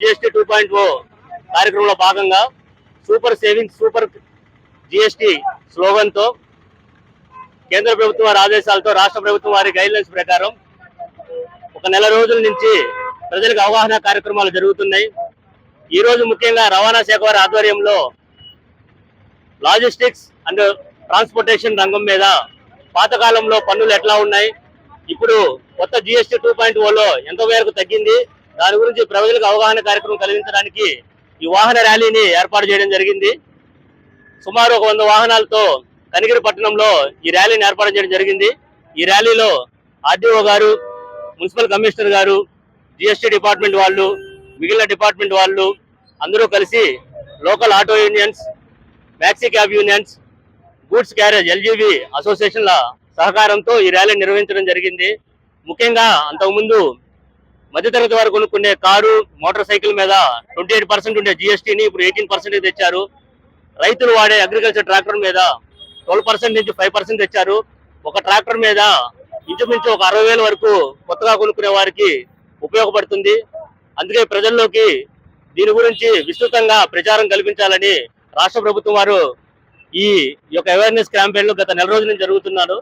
GST two point ఓ కార్యక్రమంలో భాగంగా సూపర్ సేవింగ్స్ సూపర్ జిఎస్టీ స్లోగన్తో కేంద్ర ప్రభుత్వం వారి ఆదేశాలతో రాష్ట్ర ప్రభుత్వం వారి గైడ్లైన్స్ ప్రకారం ఒక నెల రోజుల నుంచి ప్రజలకు అవగాహన కార్యక్రమాలు జరుగుతున్నాయి. ఈ రోజు ముఖ్యంగా రవాణా శాఖ వారి ఆధ్వర్యంలో లాజిస్టిక్స్ అండ్ ట్రాన్స్పోర్టేషన్ రంగం మీద పాతకాలంలో పన్నులు ఎట్లా ఉన్నాయి? ఇప్పుడు కొత్త జిఎస్టీ టూ పాయింట్ ఓలో ఎంత మేరకు తగ్గింది? దాని గురించి ప్రజలకు అవగాహన కార్యక్రమం కలిగించడానికి ఈ వాహన ర్యాలీని ఏర్పాటు చేయడం జరిగింది. సుమారు ఒక వంద వాహనాలతో కనిగిరి పట్టణంలో ఈ ర్యాలీని ఏర్పాటు చేయడం జరిగింది. ఈ ర్యాలీలో ఆర్డీఓ గారు మున్సిపల్ కమిషనర్ గారు జిఎస్టీ డిపార్ట్మెంట్ వాళ్ళు మిగిలిన డిపార్ట్మెంట్ వాళ్ళు అందరూ కలిసి local auto unions maxi cab unions goods carriage LGB అసోసియేషన్ల సహకారంతో ఈ ర్యాలీ నిర్వహించడం జరిగింది. ముఖ్యంగా అంతకుముందు మధ్యతరగతి వారు కొనుక్కునే కారు మోటార్ సైకిల్ మీద ట్వంటీ ఎయిట్ పర్సెంట్ ఉండే జిఎస్టీని ఇప్పుడు ఎయిటీన్ పర్సెంట్ తెచ్చారు. రైతులు వాడే అగ్రికల్చర్ ట్రాక్టర్ మీద ట్వెల్వ్ పర్సెంట్ నుంచి ఫైవ్ పర్సెంట్ తెచ్చారు. ఒక ట్రాక్టర్ మీద ఇంచుమించు ఒక అరవై వేల వరకు కొత్తగా కొనుక్కునే వారికి ఉపయోగపడుతుంది. అందుకే ప్రజల్లోకి దీని గురించి విస్తృతంగా ప్రచారం కల్పించాలని రాష్ట్ర ప్రభుత్వం వారు ఈ యొక్క అవేర్నెస్ క్యాంపెయిన్లు గత నెల రోజుల నుంచి జరుగుతున్నారు.